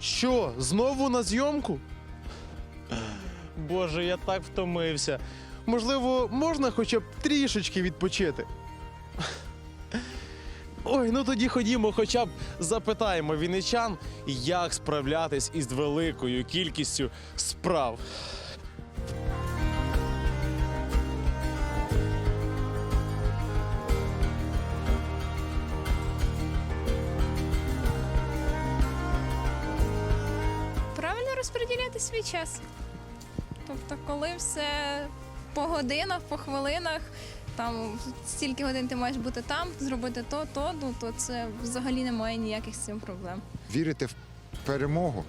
Що, знову на зйомку? Боже, я так втомився. Можливо, можна хоча б трішечки відпочити. Ой, ну тоді ходімо, хоча б запитаємо вінничан, як справлятись із великою кількістю справ. Розподіляти свій час. Тобто, коли все по годинах, по хвилинах, там стільки годин ти маєш бути там, зробити то, то, ну то це взагалі немає ніяких з цим проблем. вірити в перемогу.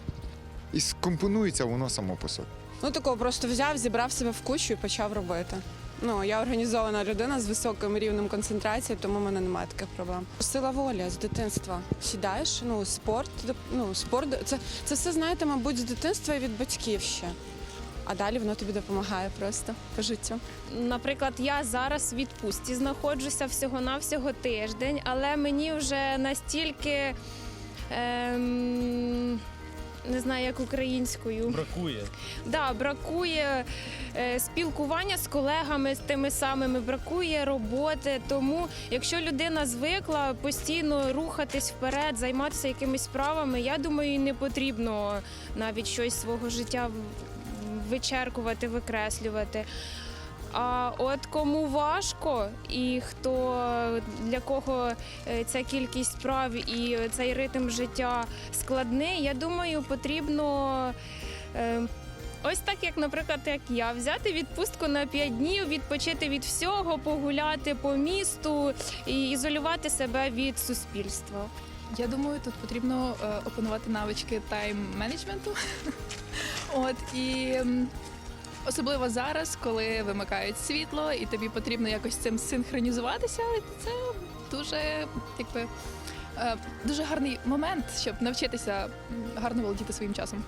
І скомпонується воно само по собі. Ну такого просто взяв, зібрав себе в кучу і почав робити. Ну я організована людина з високим рівнем концентрації, тому в мене немає таких проблем. Сила волі з дитинства. Сідаєш, ну спорт, ну спорт це, це все знаєте, мабуть, з дитинства і від батьків ще. А далі воно тобі допомагає просто по життю. Наприклад, я зараз в відпустці знаходжуся всього-навсього тиждень, але мені вже настільки ем, не знаю, як українською. Бракує. Да, бракує е, спілкування з колегами, з тими самими, бракує роботи. Тому, якщо людина звикла постійно рухатись вперед, займатися якимись справами, я думаю, їй не потрібно навіть щось свого життя вичеркувати, викреслювати. А от кому важко, і хто для кого е, ця кількість справ і цей ритм життя складний, я думаю, потрібно. е, Ось так, як, наприклад, як я, взяти відпустку на 5 днів, відпочити від всього, погуляти по місту і ізолювати себе від суспільства. Я думаю, тут потрібно е, опанувати навички тайм-менеджменту. От і особливо зараз, коли вимикають світло, і тобі потрібно якось цим синхронізуватися. Це дуже якби. е, Дуже гарний момент, щоб навчитися гарно володіти своїм часом.